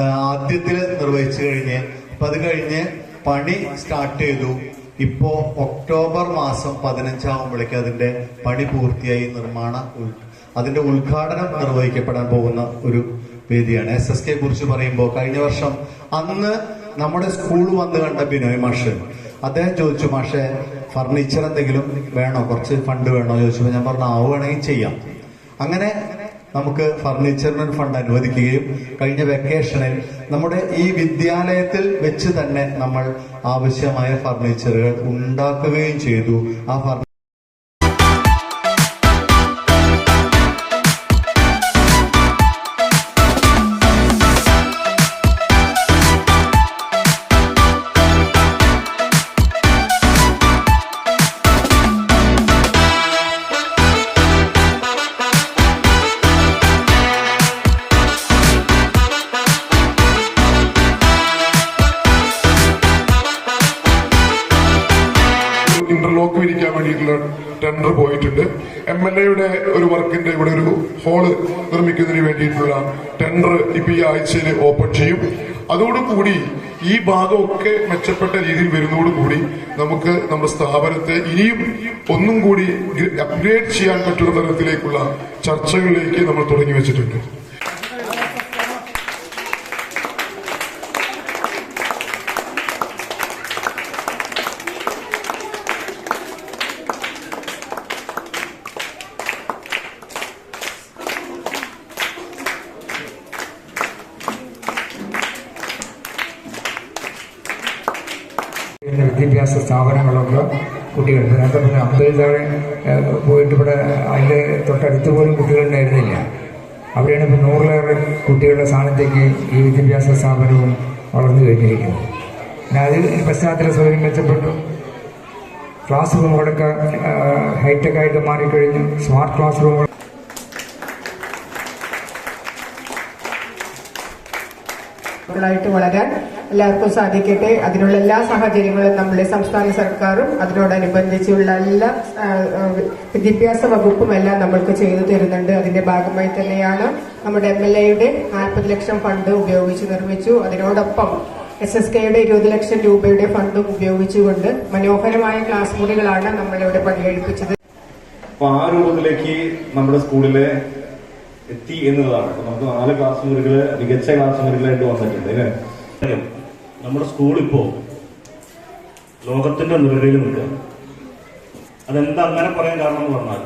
ആദ്യത്തിൽ നിർവഹിച്ചു കഴിഞ്ഞ് അപ്പൊ അത് കഴിഞ്ഞ് പണി സ്റ്റാർട്ട് ചെയ്തു. ഇപ്പോ ഒക്ടോബർ മാസം പതിനഞ്ചാവുമ്പോഴേക്ക് അതിന്റെ പണി പൂർത്തിയായി നിർമ്മാണ അതിന്റെ ഉദ്ഘാടനം നിർവഹിക്കപ്പെടാൻ പോകുന്ന ഒരു വേദിയാണ്. എസ് എസ് കെ കുറിച്ച് പറയുമ്പോൾ കഴിഞ്ഞ വർഷം അന്ന് നമ്മുടെ സ്കൂൾ വന്ന് കണ്ട ബിനോയ് മാഷ്. അദ്ദേഹം ചോദിച്ചു മാഷെ ഫർണിച്ചർ എന്തെങ്കിലും വേണോ? കുറച്ച് ഫണ്ട് വേണോ? ചോദിച്ചപ്പോൾ ഞാൻ പറഞ്ഞു ആവുകയാണെങ്കിൽ ചെയ്യാം. അങ്ങനെ നമുക്ക് ഫർണിച്ചറിന് ഒരു ഫണ്ട് അനുവദിക്കുകയും കഴിഞ്ഞ വെക്കേഷനിൽ നമ്മുടെ ഈ വിദ്യാലയത്തിൽ വെച്ച് തന്നെ നമ്മൾ ആവശ്യമായ ഫർണിച്ചറുകൾ ഉണ്ടാക്കുകയും ചെയ്തു. ആ ഫർണിച്ചർ ടെൻഡർ പോയിട്ടുണ്ട്. എം എൽ എയുടെ ഒരു വർക്കിന്റെ ഇവിടെ ഒരു ഹോൾ നിർമ്മിക്കുന്നതിന് വേണ്ടിയിട്ടുള്ള ടെൻഡർ ഇപ്പൊ ഈ ആഴ്ചയിൽ ഓപ്പൺ ചെയ്യും. അതോടുകൂടി ഈ ഭാഗമൊക്കെ മെച്ചപ്പെട്ട രീതിയിൽ വരുന്നതോടുകൂടി നമുക്ക് നമ്മുടെ സ്ഥാപനത്തെ ഇനിയും ഒന്നും കൂടി അപ്ഗ്രേഡ് ചെയ്യാൻ പറ്റുന്ന തരത്തിലേക്കുള്ള ചർച്ചകളിലേക്ക് നമ്മൾ തുടങ്ങി വെച്ചിട്ടുണ്ട്. പിന്നെ വിദ്യാഭ്യാസ സ്ഥാപനങ്ങളൊക്കെ കുട്ടികൾക്ക്. നേരത്തെ അമ്പതിൽ താഴെ പോയിട്ട് ഇവിടെ അതിന്റെ തൊട്ടടുത്ത് പോലും കുട്ടികളുണ്ടായിരുന്നില്ല. അവിടെയാണ് ഇപ്പോൾ നൂറിലേറെ കുട്ടികളുടെ സ്ഥാനത്തേക്ക് ഈ വിദ്യാഭ്യാസ സ്ഥാപനവും വളർന്നു കഴിഞ്ഞിരിക്കുന്നത്. പിന്നെ അതിൽ പശ്ചാത്തല സൗകര്യം മെച്ചപ്പെട്ടു. ക്ലാസ് റൂമുകളൊക്കെ ഹൈടെക് ആയിട്ട് മാറിക്കഴിഞ്ഞു. സ്മാർട്ട് ക്ലാസ് റൂമുകൾ ായിട്ട് വളരാൻ എല്ലാവർക്കും സാധിക്കട്ടെ. അതിനുള്ള എല്ലാ സാഹചര്യങ്ങളും നമ്മുടെ സംസ്ഥാന സർക്കാരും അതിനോടനുബന്ധിച്ചുള്ള എല്ലാ വിദ്യാഭ്യാസ വകുപ്പും എല്ലാം നമ്മൾക്ക് ചെയ്തു തരുന്നുണ്ട്. അതിന്റെ ഭാഗമായി തന്നെയാണ് നമ്മുടെ എം എൽ എയുടെ നാൽപ്പത് ലക്ഷം ഫണ്ട് ഉപയോഗിച്ച് നിർമ്മിച്ചു. അതിനോടൊപ്പം എസ് എസ് കെയുടെ ഇരുപത് ലക്ഷം രൂപയുടെ ഫണ്ടും ഉപയോഗിച്ചുകൊണ്ട് മനോഹരമായ ക്ലാസ് മുറികളാണ് നമ്മളിവിടെ പണിയെടുപ്പിച്ചത്. ആ രൂപത്തിലേക്ക് നമ്മുടെ സ്കൂളിലെ എത്തി എന്നുള്ളതാണ്. അപ്പൊ നമുക്ക് നാല് ക്ലാസ് മുറികൾ മികച്ച ക്ലാസ് മുറികളായിട്ട് വന്നിട്ടുണ്ട് അല്ലേ? നമ്മുടെ സ്കൂൾ ഇപ്പോ ലോകത്തിന്റെ നിറയിൽ നിൽക്കുക അതെന്താ അങ്ങനെ പറയാൻ കാരണം എന്ന് പറഞ്ഞാൽ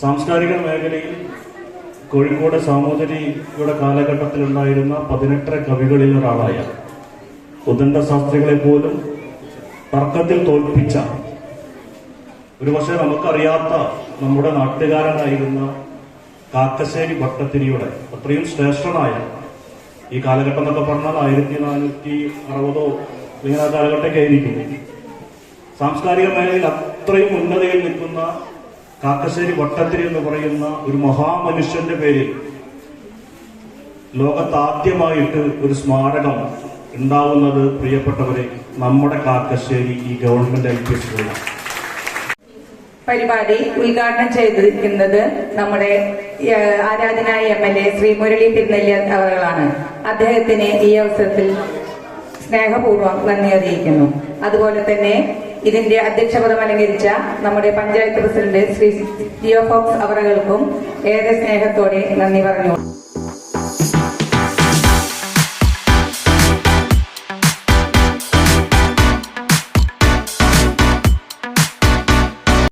സാംസ്കാരിക മേഖലയിൽ കോഴിക്കോട് സാമൂതിരിയുടെ കാലഘട്ടത്തിൽ ഉണ്ടായിരുന്ന പതിനെട്ടര കവികളിൽ ഒരാളായ ഉദണ്ഡ ശാസ്ത്രികളെ പോലും തർക്കത്തിൽ തോൽപ്പിച്ച ഒരു പക്ഷേ നമുക്കറിയാത്ത നമ്മുടെ നാട്ടുകാരനായിരുന്ന കാക്കശ്ശേരി ഭട്ടത്തിരിയുടെ അത്രയും ശ്രേഷ്ഠനായ ഈ കാലഘട്ടം എന്നൊക്കെ പറഞ്ഞാൽ ആയിരത്തി നാനൂറ്റി അറുപതോ ഇങ്ങനെ കാലഘട്ടമൊക്കെ ആയിരിക്കും സാംസ്കാരിക മേഖലയിൽ അത്രയും ഉന്നതയിൽ നിൽക്കുന്ന കാക്കശ്ശേരി ഭട്ടത്തിരി എന്ന് പറയുന്ന ഒരു മഹാമനുഷ്യന്റെ പേരിൽ ലോകത്താദ്യമായിട്ട് ഒരു സ്മാരകം ഉണ്ടാവുന്നത് പ്രിയപ്പെട്ടവരെ നമ്മുടെ കാക്കശ്ശേരി ഈ ഗവൺമെന്റ് എൽ പി പരിപാടി ഉദ്ഘാടനം ചെയ്തിരിക്കുന്നത് നമ്മുടെ ആരാധനായ M L A Shri Murali പിന്നല്യ അവറുകളാണ് അദ്ദേഹത്തിന് ഈ അവസരത്തിൽ സ്നേഹപൂർവം നന്ദി അറിയിക്കുന്നു. അതുപോലെ തന്നെ ഇതിന്റെ അധ്യക്ഷപദം അലങ്കരിച്ച നമ്മുടെ പഞ്ചായത്ത് പ്രസിഡന്റ് ശ്രീ ജിയോ ഫോക്സ് അവറുകൾക്കും ഏറെ സ്നേഹത്തോടെ നന്ദി പറഞ്ഞു.